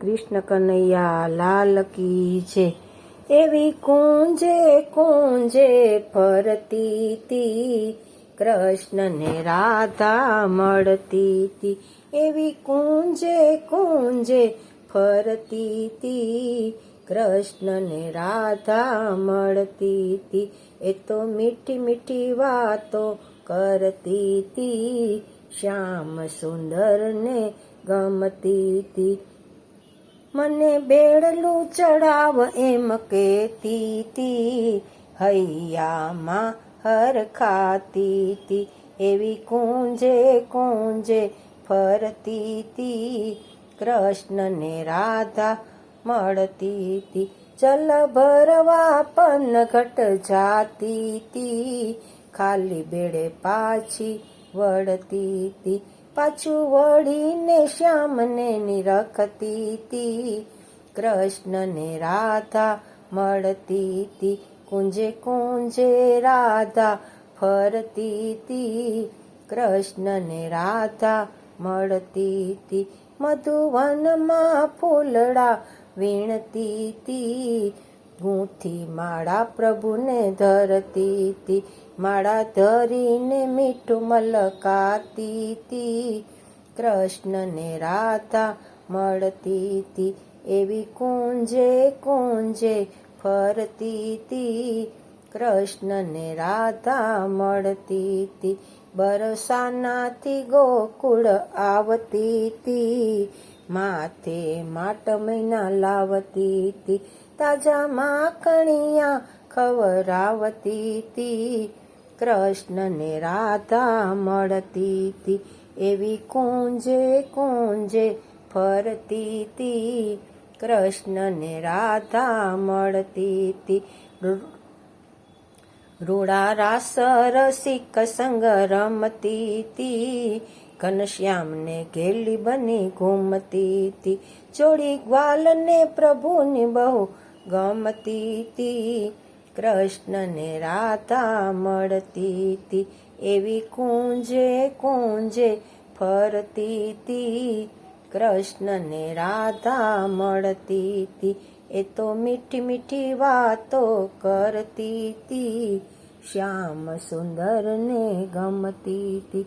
કૃષ્ણ કનૈયા લાલ કી છે. એવી કુંજે કુંજે ફરતી તી. કૃષ્ણને રાધા મળતી તી. એવી કુંજે કુંજે ફરતી તી. કૃષ્ણને રાધા મળતી તી. એ તો મીઠી મીઠી વાતો કરતી તી. શ્યામ સુંદરને ગમતી મને બેડલું ચડાવ એમ કેતી તી હૈયામાં હર ખાતી તી એવી કુંજે કુંજે ફરતી તી કૃષ્ણને રાધા મળતી તી ચલ ભરવા પનઘટ જાતી તી ખાલી બેડે પાછી વળતી તી પાછું વળીને શ્યામને નિરખતી તી. કૃષ્ણને રાધા મળતી તી. કુંજે કુંજે રાધા ફરતી તી. કૃષ્ણને રાધા મળતી મધુવનમાં ફૂલડા વીણતી ગૂંથી માળા પ્રભુને ધરતી તી માળા ધરીને મીઠું મલકાતી તી કૃષ્ણને રાધા મળતી તી એવી કુંજે કુંજે ફરતી તી કૃષ્ણને રાધા મળતી તી બરસાનાથી ગોકુળ આવતી તી માથે માટ મહિના લાવતી તાજા માખણિયા ખવરાવતી તી, કૃષ્ણને રાધા મળતી એવી કુંજે કુંજે ફરતી તી, કૃષ્ણને રાધા મળતી તી. રૂડા રાસ રસિક સંગ રમતી ઘનશ્યામને ઘેલી બની ઘૂમતી તી જોડી ગ્વાલને પ્રભુની બહુ ગમતી કૃષ્ણને રાધા મળતી એવી કુંજે કુંજે ફરતી કૃષ્ણને રાધા મળતી એ તો મીઠી મીઠી વાતો કરતી શ્યામ સુંદરને ગમતી